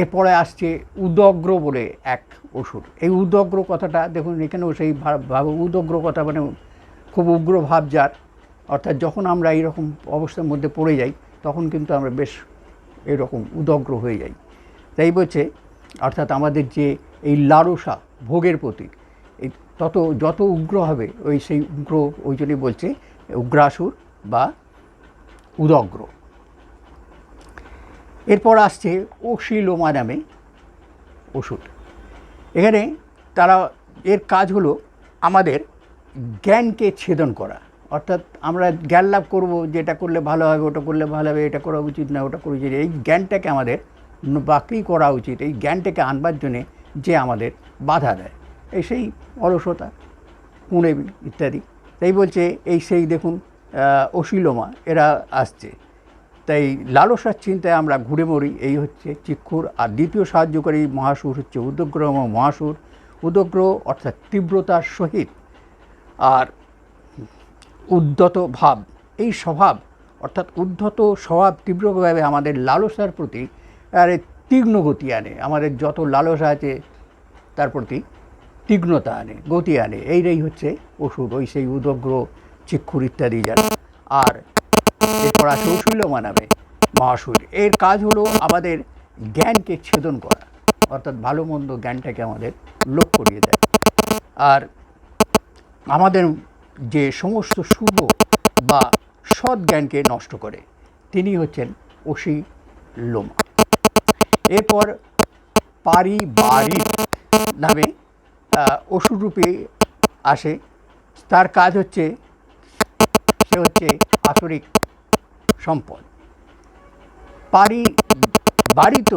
এরপরে আসছে উদগ্র বলে এক ওষুধ। এই উদগ্র কথাটা দেখুন, এখানেও সেই ভাব, উদগ্র কথা মানে খুব উগ্র ভাব যার। অর্থাৎ যখন আমরা এইরকম অবস্থার মধ্যে পড়ে যাই, তখন কিন্তু আমরা বেশ এরকম উদগ্র হয়ে যাই। তাই বলছে, অর্থাৎ আমাদের যে এই লালসা ভোগের প্রতি এই তত, যত উগ্র হবে, ওই সেই উগ্র, ওই জন্যই বলছে উগ্রাসুর বা উদগ্র। এরপর আসছে অশিলোমা নামে ওষুধ। এখানে তারা এর কাজ হলো আমাদের জ্ঞানকে ছেদন করা। অর্থাৎ আমরা জ্ঞান লাভ করব, যেটা করলে ভালো হবে, ওটা করলে ভালো হবে, এটা করা উচিত না, ওটা করা উচিত এই জ্ঞানটাকে আমাদের বাকরি করা উচিত, এই জ্ঞানটাকে আনবার জন্যে যে আমাদের বাধা দেয়। এই সেই অলসতা পুণে ইত্যাদি। তাই বলছে, এই সেই দেখুন অশিলোমা, এরা আসছে। তাই লালসার চিন্তায় আমরা ঘুরে মরি। এই হচ্ছে চিক্ষুর আর দ্বিতীয় সাহায্যকারী মহাসুর হচ্ছে উদগ্র এবং মহাসুর। উদগ্রহ অর্থাৎ তীব্রতার সহিত আর উদ্ধত ভাব। এই স্বভাব অর্থাৎ উদ্ধত স্বভাব তীব্রভাবে আমাদের লালসার প্রতি আর তীক্ষ্ণ গতি আনে। আমাদের যত লালসা আছে তার প্রতি তীক্ষ্ণতা আনে, গতি আনে। এইটাই হচ্ছে ওষুধ ওই সেই উদগ্র চিক্ষুর ইত্যাদি যারা। আর এরপর আছে অশৈল মানাবে মহাসুর এর কাজ হলো আমাদের জ্ঞানকে ছেদন করা, অর্থাৎ ভালো মন্দ জ্ঞানটাকে আমাদের লোপ করিয়ে দেয়। আর আমাদের যে সমস্ত শুভ বা সৎ জ্ঞানকে নষ্ট করে, তিনি হচ্ছেন অসি লোমা এরপর পারিবারিক নামে ওষুধরূপে আসে। তার কাজ হচ্ছে, সে হচ্ছে আসরিক সম্পদ। পারি বাড়িত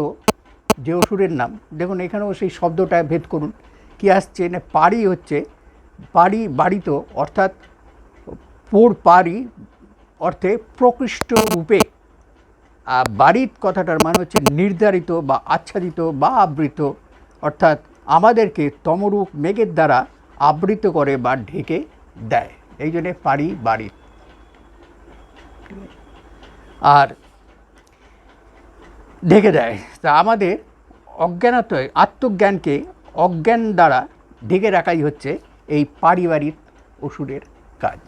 যে অসুরের নাম। দেখুন, এখানেও সেই শব্দটা ভেদ করুন। কি আসছে? না, পারি হচ্ছে, পারি বাড়িত অর্থাৎ পোর পারি অর্থে প্রকৃষ্ট রূপে। বাড়িত কথাটার মানে হচ্ছে নির্ধারিত বা আচ্ছাদিত বা আবৃত। অর্থাৎ আমাদেরকে তমরূপ মেঘের দ্বারা আবৃত করে বা ঢেকে দেয়। এই জন্যে পারি বাড়িত আর ঢেকে দেয়। তা আমাদের অজ্ঞানতয় আত্মজ্ঞানকে অজ্ঞান দ্বারা ঢেকে রাখাই হচ্ছে এই পারিবারিক ওষুধের কাজ।